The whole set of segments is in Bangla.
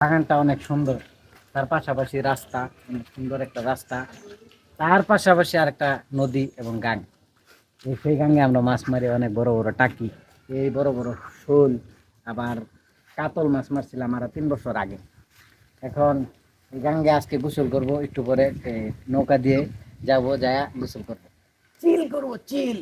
বাগানটা অনেক সুন্দর। তার পাশাপাশি রাস্তা, অনেক সুন্দর একটা রাস্তা। তার পাশাপাশি আর একটা নদী এবং গাং। এই সেই গাঙ্গে আমরা মাছ মারি অনেক বড় বড় টাকি। এই বড় বড় শোল, আবার কাতল মাছ মারছিলাম আর তিন বছর আগে। এখন এই গাঙ্গে আজকে গোসল করব, একটু পরে নৌকা দিয়ে যাব, যায় গোসল করব। চিল করব, চিল।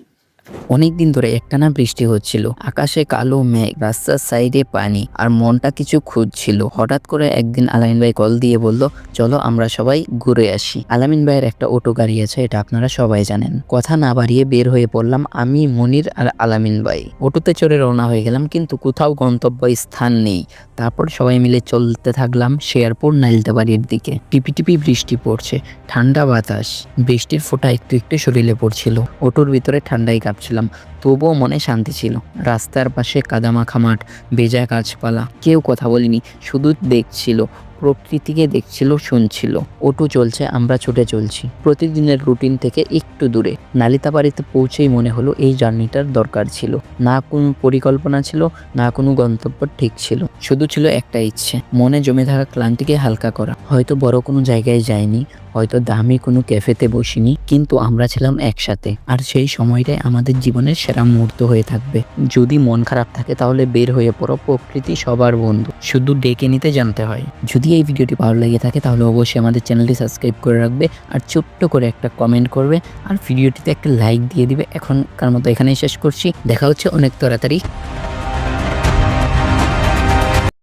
অনেক দিন ধরে একটানা বৃষ্টি হচ্ছিল। আকাশে কালো মেঘ, রাস্তার সাইডে পানি, আর মনটা কিছু খুঁজছিল। হঠাৎ করে একদিন আলামিন ভাই কল দিয়ে বলল, চলো আমরা সবাই ঘুরে আসি। আলামিন ভাইয়ের একটা অটো গাড়ি আছে, এটা আপনারা সবাই জানেন। কথা না বাড়িয়ে বের হয়ে পড়লাম আমি, মনির আর আলামিন ভাই। অটোতে চড়ে রওনা হয়ে গেলাম, কিন্তু কোথাও গন্তব্য স্থান নেই। তারপর সবাই মিলে চলতে থাকলাম শেয়ারপুর নাইলতাবাড়ির দিকে। টিপি টিপি বৃষ্টি পড়ছে, ঠান্ডা বাতাস। বৃষ্টির ফোঁটা একটু একটু শরীরে পড়ছিল। অটোর ভিতরে ঠান্ডাই ঠান্ডায় কাঁপছিলাম তবুও মনে শান্তি ছিল। রাস্তার পাশে কাদামাখা মাঠ, ভেজা গাছপালা, কেউ কথা বলিনি, শুধু দেখছিল প্রকৃতিকে দেখছিল, শুনছিল। অটো চলছে, আমরা ছুটে চলছি। প্রতিদিনের রুটিন থেকে একটু দূরে। নালিতাবাড়িতে পৌঁছেই মনে হলো এই জার্নিটার দরকার ছিল। না কোনো পরিকল্পনা ছিল, না কোনো গন্তব্য ঠিক ছিল। শুধু ছিল একটা ইচ্ছে, মনে জমে থাকা ক্লান্তিকে হালকা করা। হয়তো বড় কোনো জায়গায় যায়নি হয়তো দামি কোনো ক্যাফেতে বসিনি, কিন্তু আমরা ছিলাম একসাথে। আর সেই সময়টাই আমাদের জীবনের সেরা মুহূর্ত হয়ে থাকবে। যদি মন খারাপ থাকে তাহলে বের হয়ে পড়ো প্রকৃতি সবার বন্ধু। শুধু ডেকে নিতে জানতে হয়। যদি এই ভিডিওটি ভালো লেগে থাকে, তাহলে অবশ্যই আমাদের চ্যানেলটি সাবস্ক্রাইব করে রাখবে আর ছোট্ট করে একটা কমেন্ট করবে আর ভিডিওটিতে একটা লাইক দিয়ে দিবে। এখনকার মতো এখানেই শেষ করছি। দেখা হচ্ছে অনেক তাড়াতাড়ি।